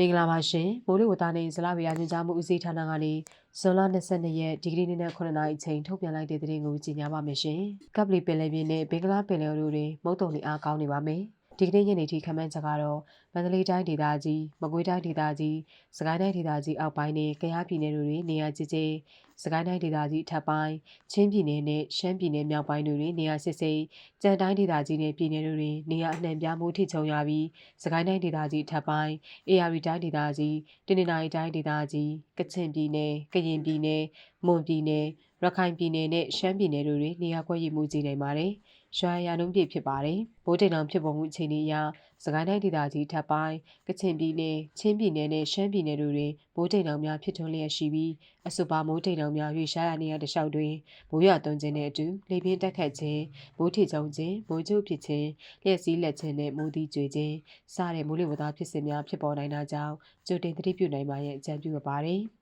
မင်္ဂလာပါရှင်မိုးလေဝသနဲ့ဇလဗေယညွှန်ကြားမှုဦးစီးဌာနကနေဇွန်လ22ရက်ဒီဂရီနေ့နဲ့9နာရီအချိန်ထုတ်ပြန်လိုက်တဲ့သတင်းကိုကြီးညာပါမယ်ရှင်ကပ်လီပင်လယ်ပြင်နဲ့ဘင်္ဂလားပင်လယ်တို့တွင်မုတ်တုံနေအားကောင်းနေပါမယ်ဒီကနေ့ညနေထိခန့်မှန်းချက်ကတော့မန္တလေးတိုင်းဒေသကြီးမကွေးတိုင်းဒေသကြီးစကိုင်းတိုင်းဒေသကြီးအောက်ပိုင်းနဲ့ကယားပြည်နယ်တို့တွင်နေရာကျကျ စကိုင်းတိုင်းဒေသကြီးထပ်ပိုင်းချင်းပြည်နယ်နဲ့ရှမ်းပြည်နယ်မြောက်ပိုင်းတို့တွင်နေရာစစ်စိတ်ကြံတိုင်းဒေသကြီးနဲ့ပြည်နယ်တို့တွင်နေရာအနှံ့ပြားမှုထိချုံရပြီးစကိုင်းတိုင်းဒေသကြီးထပ်ပိုင်း AR တိုင်းဒေသကြီးတနင်္သာရီတိုင်းဒေသကြီးကချင်ပြည်နယ်ကရင်ပြည်နယ်မွန်ပြည်နယ် ရခိုင်ပြည်နယ်နဲ့ရှမ်းပြည်နယ်တို့တွင်နေရာကွက်ရည်မှုကြီးနိုင်ပါတယ်။ရွာရနှုံးပြည့်ဖြစ်ပါတယ်။ဘိုးတိန်အောင်ဖြစ်ပေါ်မှုအခြေအနေအရစကိုင်းတိုင်းဒေသကြီးထပ်ပိုင်းကချင်ပြည်နယ်ချင်းပြည်နယ်နဲ့ရှမ်းပြည်နယ်တို့တွင်ဘိုးတိန်အောင်များဖြစ်ထွန်းလျက်ရှိပြီးအဆိုပါမိုးတိန်အောင်များရွေရှားရနေရတဲ့လျှောက်တွင်မိုးရွာသွန်းခြင်းနဲ့အတူလေပြင်းတက်ခတ်ခြင်းမိုးထီချုံခြင်းမိုးကျုပ်ဖြစ်ခြင်းလျှက်စီးလက်ခြင်းနဲ့မိုးသီးကျွေခြင်းစတဲ့မိုးလေဝသဖြစ်စဉ်များဖြစ်ပေါ်နိုင်တာကြောင့်ကြိုတင်သတိပြုနိုင်ပါရဲ့အကြံပြုပါပါတယ်။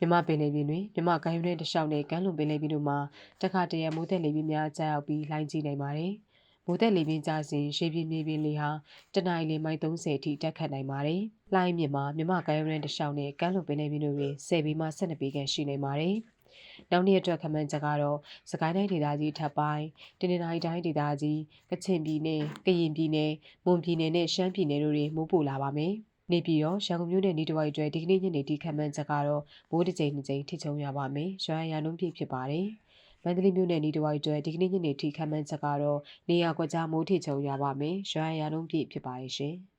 မြမပင်လယ်ပြင်တွင်မြမကမ်းရိုးတန်းတစ်လျှောက်နဲ့ကမ်းလွန်ပင်လယ်ပြင်တို့မှာတခါတရံမိုးသက်လေပြင်းများကြားရောက်ပြီးလှိုင်းကြီးနိုင်ပါတယ်။မိုးသက်လေပြင်းကြစဉ်ရှေးပြင်းမြေပြင်လေဟာတနအီလမိုင်30အထိတက်ခတ်နိုင်ပါတယ်။လှိုင်းမြင့်မှာမြမကမ်းရိုးတန်းတစ်လျှောက်နဲ့ကမ်းလွန်ပင်လယ်ပြင်တို့တွင်10ပေမှ12ပေခန့်ရှိနိုင်ပါတယ်။နောက်နေ့အတွက်ခန့်မှန်းချက်ကတော့စကိုင်းတိုင်းဒေသကြီးထပ်ပိုင်းတင်းနေတိုင်းတိုင်းဒေသကြီးကချင်ပြည်နယ်ကရင်ပြည်နယ်မွန်ပြည်နယ်နဲ့ရှမ်းပြည်နယ်တို့တွင်မိုးပိုလာပါမယ်။ နေပြည်တော်ရန်ကုန်မြို့နယ်နေတဝိုက်အတွက်ဒီကနေ့ညနေဒီခန့်မှန်းချက်ကတော့မိုးတစ်ကြိမ်နှစ်ကြိမ်ထိချုံရပါမယ်။ရွာရန်လုံးပြည့်ဖြစ်ပါတယ်။မန္တလေးမြို့နယ်နေတဝိုက်အတွက်ဒီကနေ့ညနေထိခန့်မှန်းချက်ကတော့နေရာကွက်ကြားမိုးထိချုံရပါမယ်။ရွာရန်လုံးပြည့်ဖြစ်ပါတယ်ရှင်။